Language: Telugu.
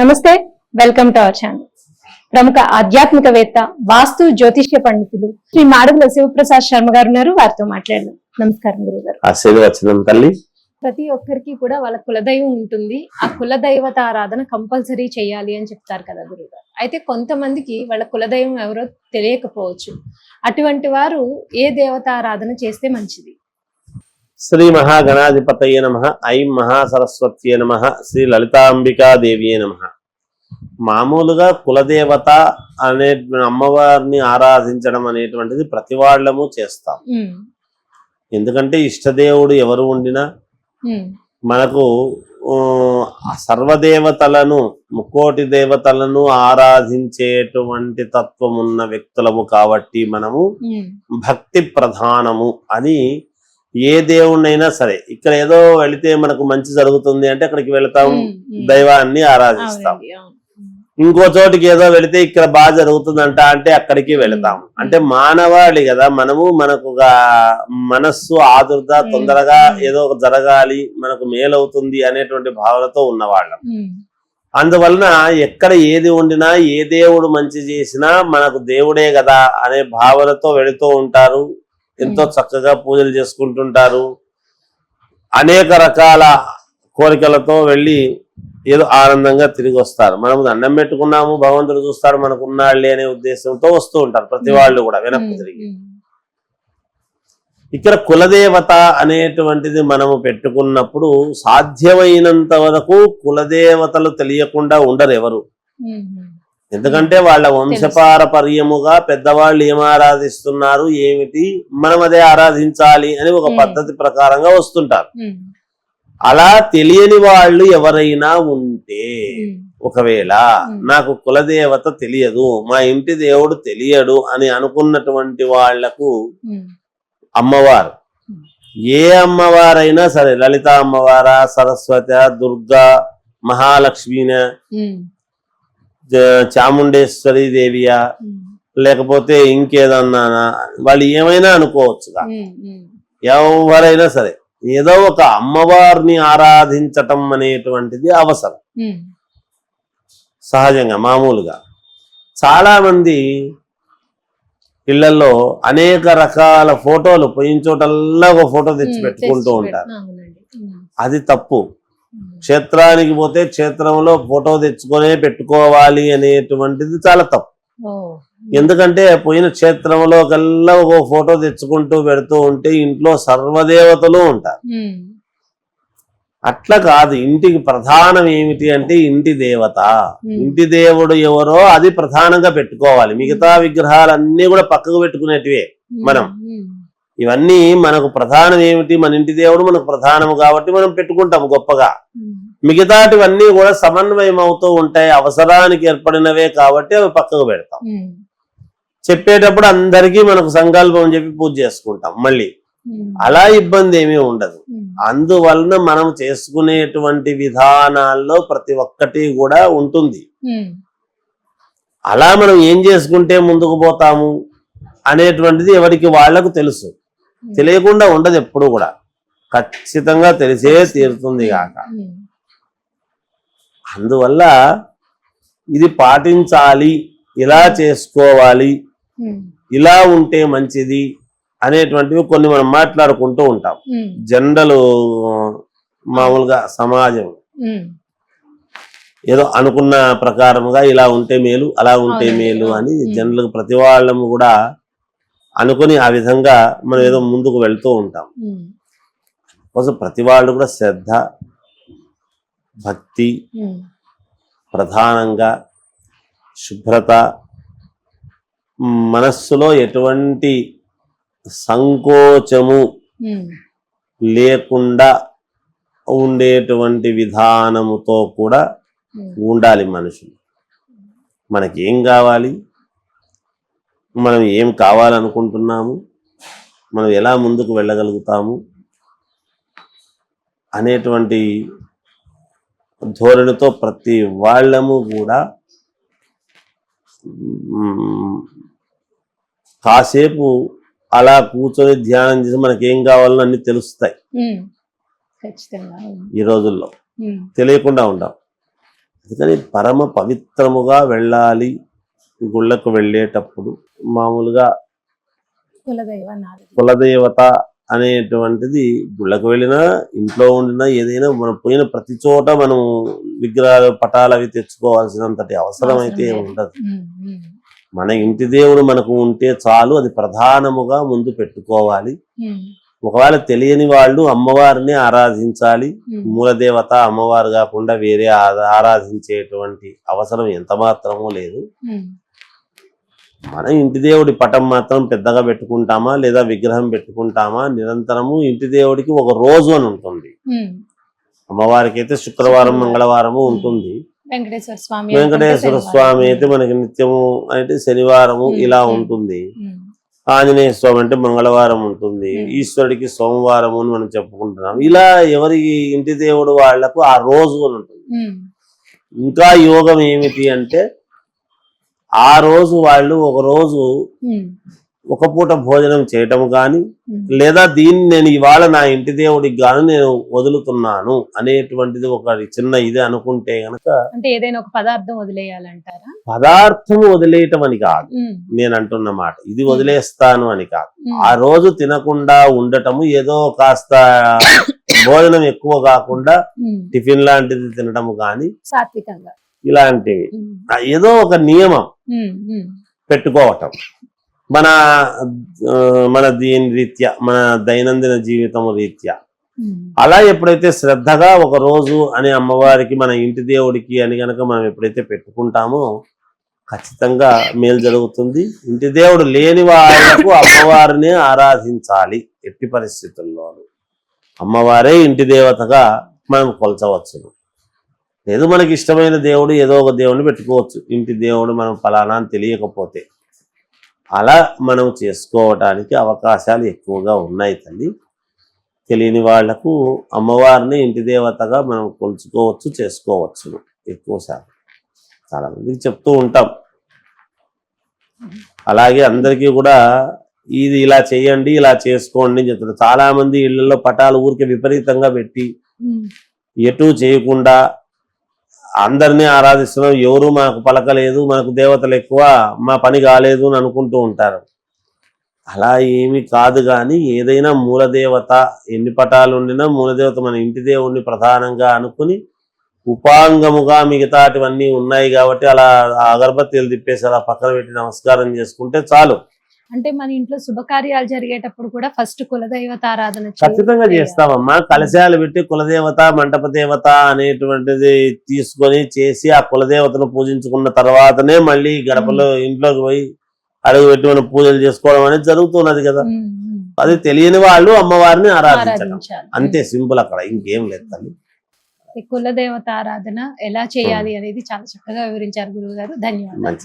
నమస్తే వెల్కమ్ టు అవర్ ఛానల్. ప్రముఖ ఆధ్యాత్మికవేత్త వాస్తు జ్యోతిష్య పండితులు శ్రీ మాడుగుల శివప్రసాద్ శర్మ గారు ఉన్నారు వారితో మాట్లాడదాం. నమస్కారం గురువు గారు ఆశీర్వచనం తల్లి. ప్రతి ఒక్కరికి కూడా వాళ్ళ కులదైవం ఉంటుంది. ఆ కులదైవత ఆరాధన కంపల్సరీ చేయాలి అని చెప్తారు కదా గురువు గారు అయితే కొంతమందికి వాళ్ళ కులదైవం ఎవరో తెలియకపోవచ్చు. అటువంటి వారు ఏ దేవత ఆరాధన చేస్తే మంచిది? శ్రీ మహాగణాధిపతయ నమ ఐం మహాసరస్వత్యే నమ శ్రీ లలితాంబికాదేవియే నమ. మామూలుగా కులదేవత అనే అమ్మవారిని ఆరాధించడం అనేటువంటిది ప్రతి వాళ్ళము చేస్తాం. ఎందుకంటే ఇష్టదేవుడు ఎవరు ఉండినా మనకు సర్వదేవతలను ముక్కోటి దేవతలను ఆరాధించేటువంటి తత్వం ఉన్న వ్యక్తులము కాబట్టి మనము భక్తి ప్రధానము అని ఏ దేవుణ్ణైనా సరే ఇక్కడ ఏదో వెళితే మనకు మంచి జరుగుతుంది అంటే అక్కడికి వెళతాం. దైవాన్ని ఆరాధిస్తాం ఇంకో చోటికి ఏదో వెళితే ఇక్కడ బాగా జరుగుతుందంట అంటే అక్కడికి వెళతాం. అంటే మానవాళి కదా మనము మనకు ఒక మనస్సు ఆదుర్ద. తొందరగా. ఏదో ఒక జరగాలి మనకు మేలవుతుంది అనేటువంటి భావనతో ఉన్నవాళ్ళం అందువలన ఎక్కడ ఏది ఉండినా ఏ దేవుడు మంచి చేసినా మనకు దేవుడే కదా అనే భావనతో వెళుతూ ఉంటారు ఎంతో. చక్కగా పూజలు చేసుకుంటుంటారు అనేక రకాల కోరికలతో వెళ్ళి ఏదో ఆనందంగా తిరిగి వస్తారు మనం దండం పెట్టుకున్నాము భగవంతుడు చూస్తాడు మనకు ఉన్నాళ్ళే అనే ఉద్దేశంతో వస్తూ ఉంటారు ప్రతి. వాళ్ళు కూడా వెనక్కి తిరిగి ఇక్కడ కులదేవత అనేటువంటిది మనము పెట్టుకున్నప్పుడు సాధ్యమైనంత వరకు కులదేవతలు తెలియకుండా ఉండరు ఎవరు. ఎందుకంటే వాళ్ళ వంశపారపర్యముగా పెద్దవాళ్ళు ఏం ఆరాధిస్తున్నారు ఏమిటి? మనం అదే ఆరాధించాలి అని ఒక. పద్ధతి ప్రకారంగా వస్తుంటారు. అలా తెలియని వాళ్ళు ఎవరైనా ఉంటే ఒకవేళ. నాకు కులదేవత తెలియదు మా ఇంటి దేవుడు తెలియడు అని అనుకున్నటువంటి వాళ్ళకు అమ్మవారు. ఏ అమ్మవారైనా సరే లలిత అమ్మవారా సరస్వతి దుర్గా మహాలక్ష్మిన చాముండేశ్వరి దేవియా లేకపోతే ఇంకేదన్నా వాళ్ళు ఏమైనా అనుకోవచ్చుగా. ఎవరైనా సరే ఏదో ఒక అమ్మవారిని ఆరాధించటం అనేటువంటిది అవసరం. సహజంగా మామూలుగా. చాలా మంది ఇళ్ళలో అనేక రకాల ఫోటోలు పోయిన చోటల్లా ఒక ఫోటో తెచ్చి పెట్టుకుంటూ ఉంటారు. అది తప్పు. క్షేత్రానికి పోతే క్షేత్రంలో ఫోటో తెచ్చుకొనే పెట్టుకోవాలి అనేటువంటిది చాలా తప్పు. ఎందుకంటే పోయిన క్షేత్రంలో కల్లా ఒక ఫోటో తెచ్చుకుంటూ పెడుతూ ఉంటే ఇంట్లో సర్వదేవతలు ఉంటారు. అట్లా కాదు ఇంటికి ప్రధానం ఏమిటి అంటే ఇంటి దేవత. ఇంటి దేవుడు ఎవరో అది ప్రధానంగా పెట్టుకోవాలి. మిగతా విగ్రహాలన్నీ కూడా పక్కకు పెట్టుకునేటివే మనం. ఇవన్నీ మనకు ప్రధానం ఏమిటి? మన ఇంటి దేవుడు మనకు ప్రధానము కాబట్టి మనం పెట్టుకుంటాం గొప్పగా. మిగతాటివన్నీ కూడా సమన్వయం అవుతూ ఉంటాయి. అవసరానికి ఏర్పడినవే కాబట్టి అవి పక్కకు పెడతాం. చెప్పేటప్పుడు అందరికీ మనకు సంకల్పం చెప్పి పూజ చేసుకుంటాం మళ్ళీ. అలా ఇబ్బంది ఏమీ ఉండదు. అందువలన మనం చేసుకునేటువంటి విధానాల్లో ప్రతి ఒక్కటి కూడా ఉంటుంది. అలా మనం ఏం చేసుకుంటే ముందుకు పోతాము అనేటువంటిది ఎవరికి వాళ్ళకు తెలుసు. తెలియకుండా ఉండదు ఎప్పుడు కూడా. ఖచ్చితంగా తెలిసే తీరుతుంది కాక. అందువల్ల ఇది పాటించాలి ఇలా చేసుకోవాలి ఇలా ఉంటే మంచిది అనేటువంటివి కొన్ని మనం మాట్లాడుకుంటూ ఉంటాం. జనరల్ మామూలుగా సమాజం. ఏదో అనుకున్న ప్రకారముగా ఇలా ఉంటే మేలు అలా ఉంటే మేలు అని. జనరల్ ప్రతి వాళ్ళము కూడా అనుకుని ఆ విధంగా మనం ఏదో ముందుకు వెళ్తూ ఉంటాం. కోసం ప్రతి వాళ్ళు కూడా శ్రద్ధ భక్తి ప్రధానంగా శుభ్రత మనస్సులో ఎటువంటి సంకోచము లేకుండా ఉండేటువంటి విధానముతో కూడా ఉండాలి మనుషులు. మనకి ఏం కావాలి? మనం ఏం కావాలనుకుంటున్నాము? మనం ఎలా ముందుకు వెళ్ళగలుగుతాము? అనేటువంటి ధోరణితో ప్రతి వాళ్ళము కూడా కాసేపు అలా కూర్చొని ధ్యానం చేసి మనకి ఏం కావాలో అన్ని తెలుస్తాయి. ఈ రోజుల్లో. తెలియకుండా ఉంటాం అందుకని పరమ పవిత్రముగా వెళ్ళాలి. గుళ్ళకు వెళ్ళేటప్పుడు మామూలుగా కులదేవత అనేటువంటిది గుళ్ళకు వెళ్ళినా ఇంట్లో ఉండినా ఏదైనా మనం పోయిన ప్రతి చోట మనం విగ్రహాలు పటాలు అవి తెచ్చుకోవాల్సినంతటి అవసరం అయితే. ఉండదు. మన ఇంటి దేవుడు మనకు ఉంటే చాలు అది ప్రధానముగా ముందు పెట్టుకోవాలి. ఒకవేళ తెలియని వాళ్ళు అమ్మవారిని ఆరాధించాలి. మూలదేవత అమ్మవారు కాకుండా వేరే ఆరాధించేటువంటి అవసరం ఎంత మాత్రమూ లేదు మన ఇంటి దేవుడి పటం మాత్రం పెద్దగా పెట్టుకుంటామా లేదా విగ్రహం పెట్టుకుంటామా నిరంతరము ఇంటి దేవుడికి ఒక రోజు అని ఉంటుంది. అమ్మవారికి అయితే శుక్రవారం మంగళవారము ఉంటుంది వెంకటేశ్వర స్వామి వెంకటేశ్వర. అయితే మనకి నిత్యము అంటే శనివారము ఇలా. ఉంటుంది ఆంజనేయ స్వామి అంటే మంగళవారం ఉంటుంది. ఈశ్వరుడికి సోమవారము అని మనం చెప్పుకుంటున్నాం ఇలా ఎవరి ఇంటి దేవుడు వాళ్ళకు ఆ రోజు అని ఉంటుంది ఇంకా యోగం ఏమిటి అంటే ఆ రోజు వాళ్ళు ఒక రోజు ఒక పూట భోజనం చేయటం కానీ. లేదా దీన్ని నేను ఇవాళ నా ఇంటి దేవుడికి గాను నేను వదులుతున్నాను అనేటువంటిది ఒక చిన్న ఇది అనుకుంటే గనక అంటే ఏదైనా ఒక పదార్థం వదిలేయాలంటారా? పదార్థం వదిలేయటం అని కాదు. నేను అంటున్న మాట. ఇది వదిలేస్తాను అని కాదు. ఆ రోజు తినకుండా ఉండటము ఏదో కాస్త భోజనం ఎక్కువ కాకుండా. టిఫిన్ లాంటిది తినటము కానీ సాత్వికంగా. ఇలాంటివి. ఏదో ఒక నియమం పెట్టుకోవటం. మన మన దీని రీత్యా మన దైనందిన జీవితం రీత్యా. అలా ఎప్పుడైతే శ్రద్ధగా ఒక రోజు అని అమ్మవారికి మన ఇంటి దేవుడికి అని గనక మనం ఎప్పుడైతే పెట్టుకుంటామో ఖచ్చితంగా మేలు జరుగుతుంది. ఇంటి దేవుడు లేని వాళ్ళకు అమ్మవారిని ఆరాధించాలి ఎట్టి పరిస్థితుల్లోనూ. అమ్మవారే ఇంటి దేవతగా మనం కొలచవచ్చును. లేదు మనకి ఇష్టమైన దేవుడు ఏదో ఒక దేవుడిని పెట్టుకోవచ్చు. ఇంటి దేవుడు మనం ఫలానా అని తెలియకపోతే. అలా మనం చేసుకోవటానికి అవకాశాలు ఎక్కువగా ఉన్నాయి తల్లి. తెలియని వాళ్ళకు అమ్మవారిని ఇంటి దేవతగా మనం కొలుచుకోవచ్చు చేసుకోవచ్చు ఎక్కువ శాతం. చాలా మందికి చెప్తూ ఉంటాం. అలాగే అందరికీ కూడా ఇది ఇలా చేయండి ఇలా చేసుకోండి అని చెప్తారు. చాలా మంది ఇళ్ళలో పటాలు ఊరికే విపరీతంగా పెట్టి ఎటు చేయకుండా అందరినీ ఆరాధిస్తున్నాం. ఎవరు మాకు పలకలేదు మనకు దేవతలు ఎక్కువ మా పని కాలేదు అని అనుకుంటూ ఉంటారు. అలా ఏమి కాదు కానీ ఏదైనా మూలదేవత ఎన్ని పటాలు ఉండినా మూలదేవత మన ఇంటి దేవుణ్ణి ప్రధానంగా అనుకుని ఉపాంగముగా మిగతాటివన్నీ ఉన్నాయి కాబట్టి అలా అగరబత్తీలు తిప్పేసి అలా పక్కన పెట్టి నమస్కారం చేసుకుంటే చాలు. అంటే మన ఇంట్లో శుభకార్యాలు జరిగేటప్పుడు కూడా ఫస్ట్ కులదైవత ఆరాధన ఖచ్చితంగా చేస్తామమ్మా. కలశాలు పెట్టి కులదేవత మంటప దేవత అనేటువంటిది తీసుకొని చేసి ఆ కులదేవతను పూజించుకున్న తర్వాతనే మళ్ళీ గడపలో ఇంట్లోకి పోయి అడుగు పెట్టి మనం పూజలు చేసుకోవడం అనేది జరుగుతున్నది కదా. అది తెలియని వాళ్ళు అమ్మవారిని ఆరాధించడం అంతే సింపుల్ అక్కడ ఇంకేం లేదు తల్లి. కులదేవత ఆరాధన ఎలా చేయాలి అనేది చాలా చక్కగా వివరించారు గురువు గారు ధన్యవాదాలు